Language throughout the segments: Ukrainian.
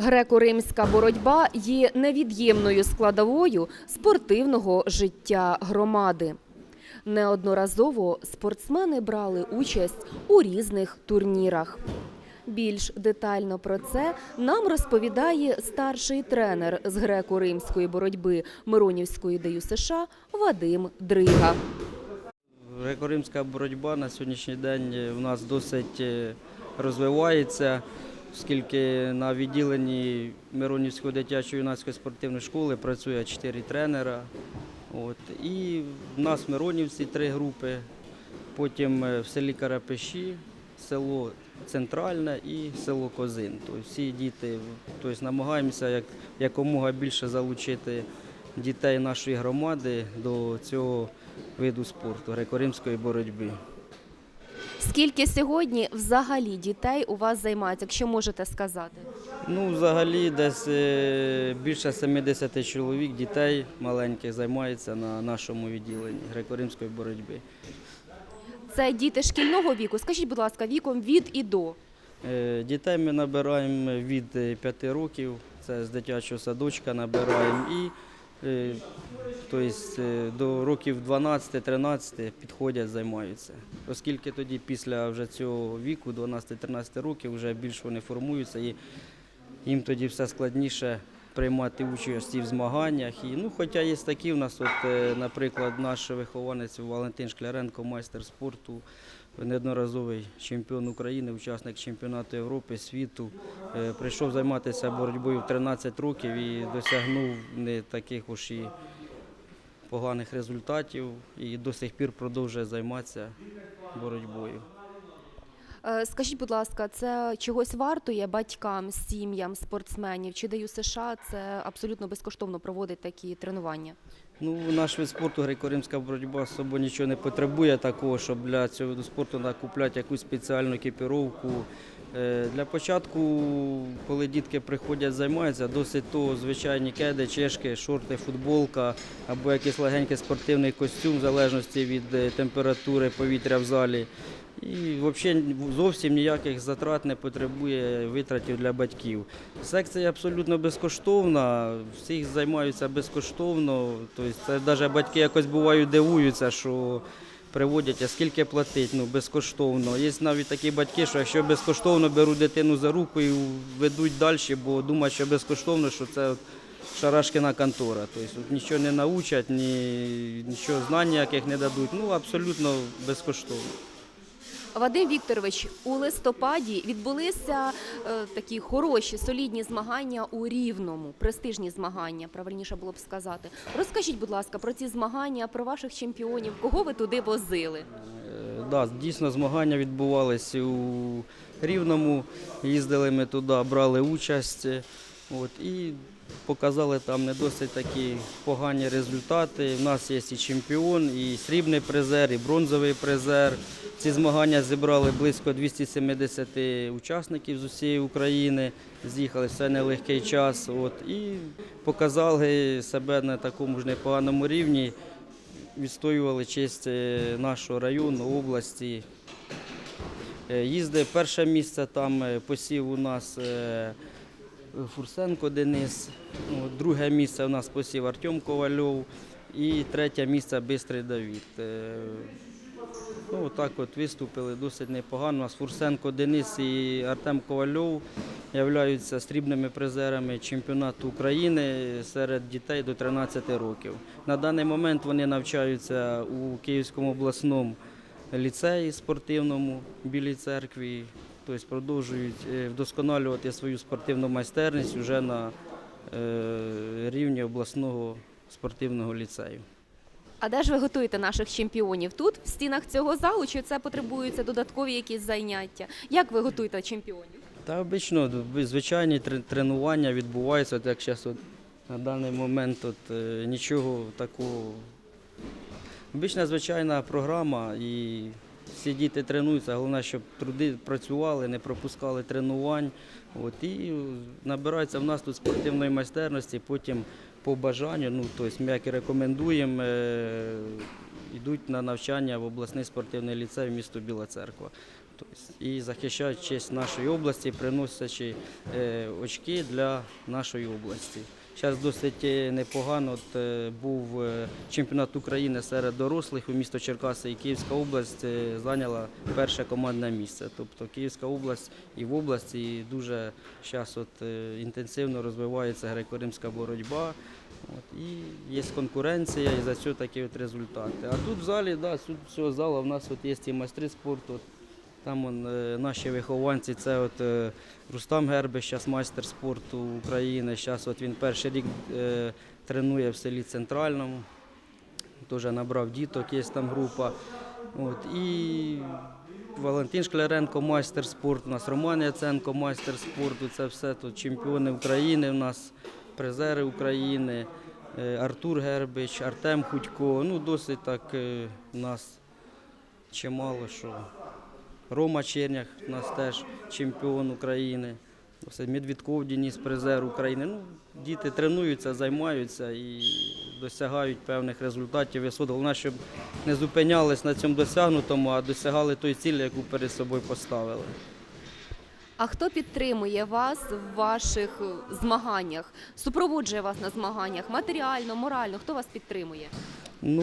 Греко-римська боротьба є невід'ємною складовою спортивного життя громади. Неодноразово спортсмени брали участь у різних турнірах. Більш детально про це нам розповідає старший тренер з греко-римської боротьби Миронівської ДЮСШ США Вадим Дрига. Греко-римська боротьба на сьогоднішній день в нас досить е, розвивається, оскільки на відділенні Миронівської дитячої юнацької спортивної школи працює чотири тренера. От. І в нас в Миронівці три групи, потім е, в селі Карапеші, село Центральне і село Козин. Тобто всі діти, тобто намагаємося як, якомога більше залучити дітей нашої громади до цього виду спорту греко-римської боротьби. Скільки сьогодні взагалі дітей у вас займається, якщо можете сказати? Ну, взагалі, десь е, більше 70 чоловік дітей маленьких займається на нашому відділенні греко-римської боротьби. Це діти шкільного віку. Скажіть, будь ласка, віком від і до. Е, Дітей ми набираємо від 5 років, це з дитячого садочка набираємо і е, тобто, до років 12-13 підходять, займаються. Оскільки тоді після вже цього віку, 12-13 років, вже більш вони формуються і їм тоді все складніше приймати участь і в змаганнях. І, ну, хоча є такі в нас, от, е, наприклад, наш вихованець Валентин Шкляренко, майстер спорту, неодноразовий чемпіон України, учасник чемпіонату Європи, світу. Е, Прийшов займатися боротьбою в 13 років і досягнув не таких уж і поганих результатів і до сих пір продовжує займатися боротьбою. Е, Скажіть, будь ласка, це чогось вартує батькам, сім'ям, спортсменів? Чи даю США це абсолютно безкоштовно проводить такі тренування? Ну, наш вид спорту греко-римська боротьба собою нічого не потребує такого, щоб для цього виду спорту накупляти якусь спеціальну екіпіровку. Е, Для початку, коли дітки приходять, займаються, досить то звичайні кеди, чешки, шорти, футболка або якийсь легенький спортивний костюм, в залежності від е, температури повітря в залі. І взагалі зовсім ніяких затрат не потребує витратів для батьків. Секція абсолютно безкоштовна, всіх займаються безкоштовно. Тобто це навіть батьки якось бувають дивуються, що приводять, а скільки платить, ну безкоштовно. Є навіть такі батьки, що якщо безкоштовно беруть дитину за руку і ведуть далі, бо думають, що безкоштовно, що це шарашкина контора. Тобто нічого не научать, ні, нічого знань ніяких не дадуть. Ну абсолютно безкоштовно. Вадим Вікторович, у листопаді відбулися е, такі хороші, солідні змагання у Рівному, престижні змагання, правильніше було б сказати. Розкажіть, будь ласка, про ці змагання, про ваших чемпіонів, кого ви туди возили? Е, Да, дійсно змагання відбувалися у Рівному. Їздили ми туди, брали участь. От, і показали там не досить такі погані результати. У нас є і чемпіон, і срібний призер, і бронзовий призер. Ці змагання зібрали близько 270 учасників з усієї України. З'їхали все нелегкий час. От, і показали себе на такому ж непоганому рівні відстоювали честь е, нашого району, області. Е, Їздив перше місце, там е, посів у нас Фурсенко Денис, Ну, друге місце у нас посів Артем Ковальов і третє місце Бистрий Давід. Е, Ну, отак от виступили досить непогано. Фурсенко Денис і Артем Ковальов являються срібними призерами чемпіонату України серед дітей до 13 років. На даний момент вони навчаються у Київському обласному ліцеї спортивному Білій церкві, тобто продовжують е, вдосконалювати свою спортивну майстерність вже на е, рівні обласного спортивного ліцею. А де ж ви готуєте наших чемпіонів? Тут, в стінах цього залу, чи це потребуються додаткові якісь заняття? Як ви готуєте чемпіонів? Та обично звичайні тренування відбуваються, от як зараз от, на даний момент от, е, нічого такого. Обична звичайна програма і всі діти тренуються, головне, щоб труди працювали, не пропускали тренувань. От, і набираються в нас тут спортивної майстерності, потім по бажанню, ну, тобто ми як і рекомендуємо, е, йдуть на навчання в обласний спортивний ліцей в місто Біла Церква. Тобто, і захищають честь нашої області, приносячи е, очки для нашої області. Зараз досить е, непогано. От, е, був е, чемпіонат України серед дорослих у місто Черкаси і Київська область зайняла перше командне місце. Тобто Київська область і в області дуже зараз от, інтенсивно розвивається греко-римська боротьба. От, і є конкуренція, і за цього такі от результати. А тут в залі, да, тут цього залу в нас от є і майстри спорту. Там он, е, наші вихованці, це от, е, Рустам Гербиш, зараз майстер спорту України. Зараз от він перший рік е, тренує в селі Центральному. Теж набрав діток, є там група. От, і Валентин Шкляренко, майстер спорту, у нас Роман Яценко, майстер спорту. Це все тут чемпіони України, у нас призери України, е, Артур Гербич, Артем Худько. Ну, досить так е, у нас чимало що. Рома Чернях у нас теж чемпіон України. Медвідков Дініс, призер України. Ну, діти тренуються, займаються і досягають певних результатів. висот. Головне, щоб не зупинялись на цьому досягнутому, а досягали той цілі, яку перед собою поставили. А хто підтримує вас в ваших змаганнях? Супроводжує вас на змаганнях матеріально, морально? Хто вас підтримує? Ну,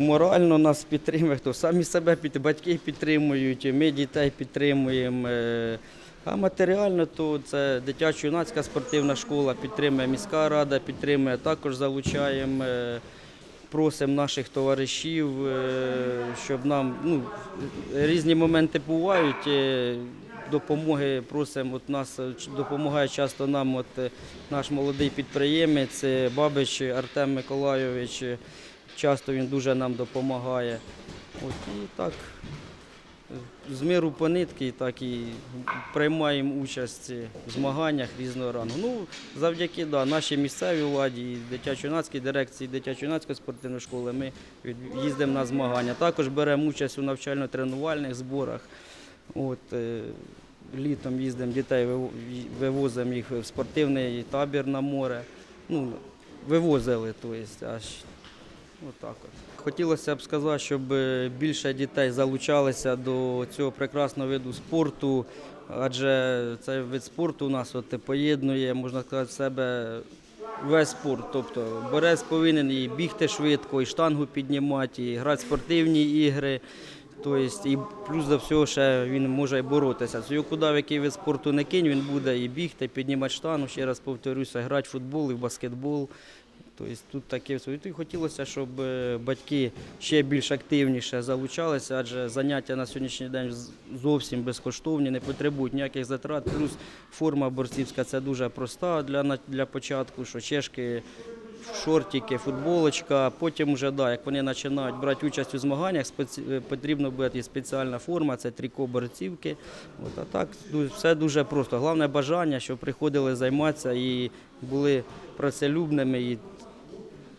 морально нас підтримує, хто самі себе під батьки підтримують, ми дітей підтримуємо. Е, А матеріально то це дитячо-юнацька спортивна школа, підтримує міська рада, підтримує, також залучаємо, е, просимо наших товаришів, е, щоб нам ну, різні моменти бувають. Допомоги просимо, от нас допомагає часто нам от, наш молодий підприємець Бабич Артем Миколайович. Часто він дуже нам допомагає. От, і так, з миру по нитки, так і приймаємо участь в змаганнях різного рангу. Ну, завдяки да, нашій місцевій владі, дитячо-юнацькій дирекції дитячо-юнацької спортивної школи ми їздимо на змагання. Також беремо участь у навчально-тренувальних зборах. От, е, літом їздимо дітей, вивозимо їх в спортивний табір на море. Ну, вивозили, то есть, аж отак от. Хотілося б сказати, щоб е, більше дітей залучалися до цього прекрасного виду спорту, адже цей вид спорту у нас от поєднує, можна сказати, в себе весь спорт. Тобто борець повинен і бігти швидко, і штангу піднімати, і грати спортивні ігри. Тобто, і плюс до всього ще він може і боротися. Його куди в який вид спорту не кинь, він буде і бігти, і піднімати штангу, ще раз повторюся, грати в футбол і в баскетбол. Тобто тут таке все. І хотілося, щоб е, батьки ще більш активніше залучалися, адже заняття на сьогоднішній день зовсім безкоштовні, не потребують ніяких затрат. Плюс форма борцівська це дуже проста для, для початку, що чешки, шортики, футболочка. Потім вже да, як вони починають брати участь у змаганнях, е, потрібно буде спеціальна форма, це тріко борцівки. От, а так все дуже просто. Головне бажання, щоб приходили займатися і були працелюбними і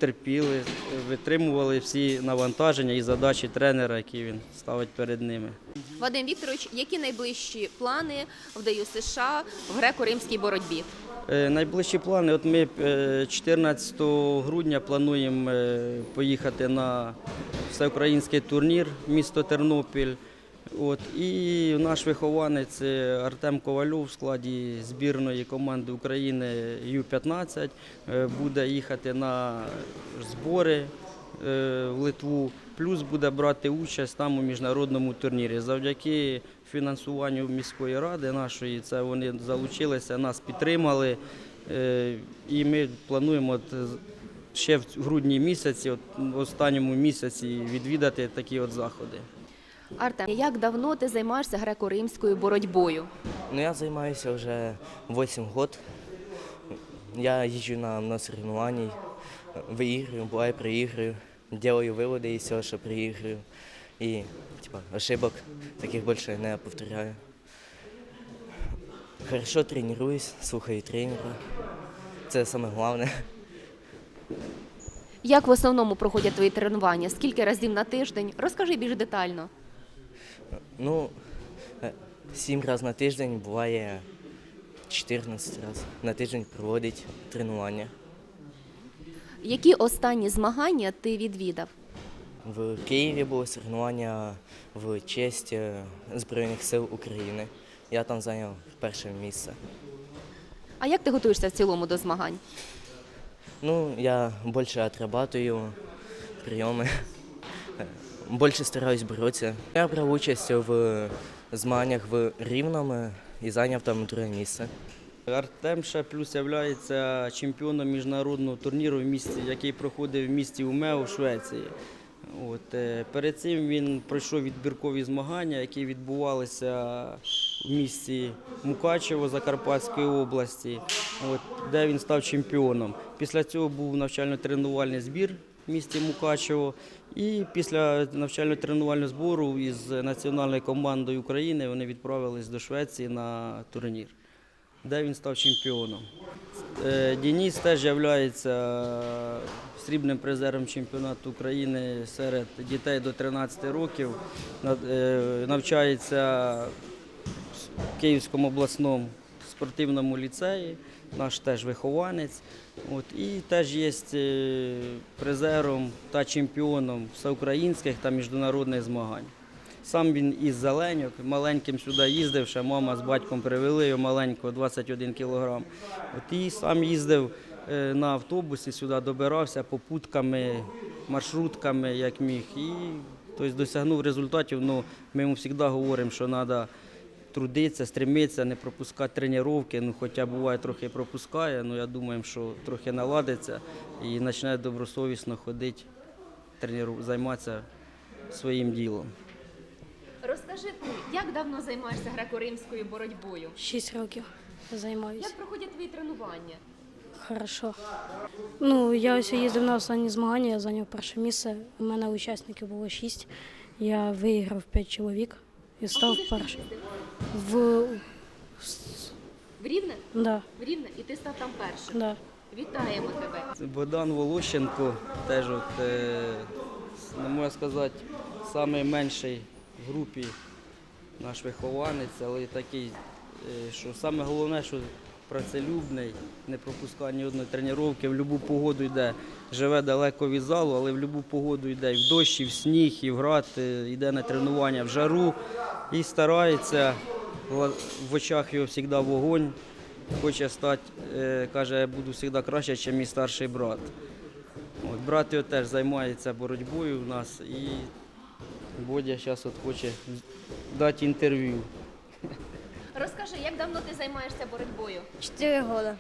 терпіли, витримували всі навантаження і задачі тренера, які він ставить перед ними. Вадим Вікторович, які найближчі плани в ДЮСШ США в греко-римській боротьбі? Е, Найближчі плани. От ми е, 14 грудня плануємо е, поїхати на всеукраїнський турнір місто Тернопіль. От, і наш вихованець е, Артем Ковальов в складі збірної команди України Ю-15 е, буде їхати на збори е, в Литву, плюс буде брати участь там у міжнародному турнірі. Завдяки фінансуванню міської ради нашої, це вони залучилися, нас підтримали. І ми плануємо ще в грудні місяці, от, в останньому місяці, відвідати такі от заходи. Артем, як давно ти займаєшся греко-римською боротьбою? Ну, я займаюся вже 8 років. Я їжджу на много соревнований, виіграю, буває проіграю, делаю виводи із цього, що проіграю. І типа, ошибок таких більше не повторяю. Хорошо тренуюсь, слухаю тренера. Це саме головне. Як в основному проходять твої тренування? Скільки разів на тиждень? Розкажи більш детально. Ну, е, сім разів на тиждень буває 14 разів на тиждень проводить тренування. Які останні змагання ти відвідав? В Києві було соревнування в честь е, Збройних сил України. Я там зайняв перше місце. А як ти готуєшся в цілому до змагань? Ну, я більше отрабатую прийоми, більше стараюсь боротися. Я брав участь в змаганнях в Рівному і зайняв там друге місце. Артем ще плюс є чемпіоном міжнародного турніру, в місті, який проходив в місті Умео в Швеції. От, е, перед цим він пройшов відбіркові змагання, які відбувалися в місті Мукачево Закарпатської області, от, де він став чемпіоном. Після цього був навчально-тренувальний збір місті Мукачево. І після навчально-тренувального збору із національною командою України вони відправились до Швеції на турнір де він став чемпіоном. Е, Дініс теж є срібним призером чемпіонату України серед дітей до 13 років. Е, Навчається в Київському обласному спортивному ліцеї, наш теж вихованець. От, і теж є е, призером та чемпіоном всеукраїнських та міжнародних змагань. Сам він із Зеленьок, маленьким сюди їздив, ще мама з батьком привели його маленького, 21 кілограм. От і сам їздив е, на автобусі сюди, добирався попутками, маршрутками, як міг. І тобто, досягнув результатів. Ну, ми йому завжди говоримо, що треба трудитися, стремитися, не пропускати тренування. Ну, хоча буває трохи пропускає, ну я думаю, що трохи наладиться і почне добросовісно ходити, займатися своїм ділом. Розкажи ти, як давно займаєшся греко-римською боротьбою? Шість років займаюся. Як проходять твої тренування? Хорошо. Ну, я ось їздив на останні змагання, я зайняв перше місце. У мене учасників було шість. Я виграв п'ять чоловік і став першим. В... В Рівне? Да, В Рівне? І ти став там першим. да. Вітаємо тебе. Це Богдан Волощенко теж, от, е, не можна сказати, найменший в групі наш вихованець, але такий, е, що саме головне, що працелюбний, не пропускає ні одної тренування, в будь-яку погоду йде. Живе далеко від залу, але в будь-яку погоду йде і в дощ, і в сніг, і в град, е, йде на тренування в жару і старається. В очах його завжди вогонь. Хоче стати, е, каже, я буду завжди краще, ніж мій старший брат. От, брат його теж займається боротьбою у нас і Бодя зараз от хоче дати інтерв'ю. Розкажи, як давно ти займаєшся боротьбою? Четыре года.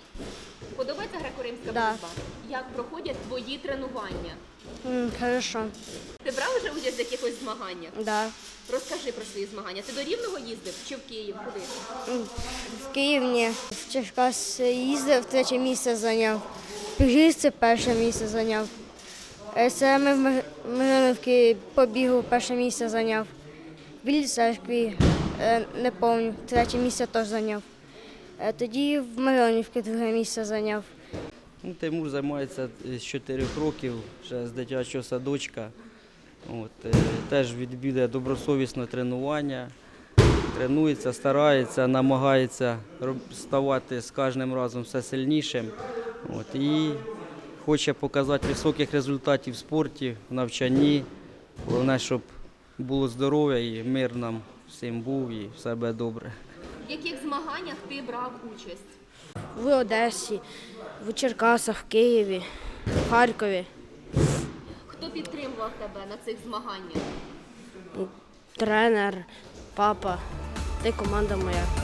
Подобається греко-римська Да. боротьба? Як проходять твої тренування? М, хорошо. Ти брав вже участь в якихось змаганнях? Да. Розкажи про свої змагання. Ти до Рівного їздив чи в Київ? Куди? В Київ ні. В Черкас їздив, третє місце зайняв. В Піжівці перше місце зайняв. Е, Це ми в Мир- Миронівці по бігу перше місце зайняв. В Білій церкві, е, не пам'ятаю, третє місце теж зайняв. Е, Тоді в Миронівці друге місце зайняв. Ну, Тимур займається з 4 років, ще з дитячого садочка. От, е, теж відвідує добросовісне тренування, тренується, старається, намагається ставати з кожним разом все сильнішим. От, і хоче показати високих результатів в спорті, в навчанні. Головне, щоб було здоров'я і мир нам всім був і все буде добре. В яких змаганнях ти брав участь? В Одесі, в Черкасах, в Києві, в Харкові. Хто підтримував тебе на цих змаганнях? Тренер, папа й команда моя.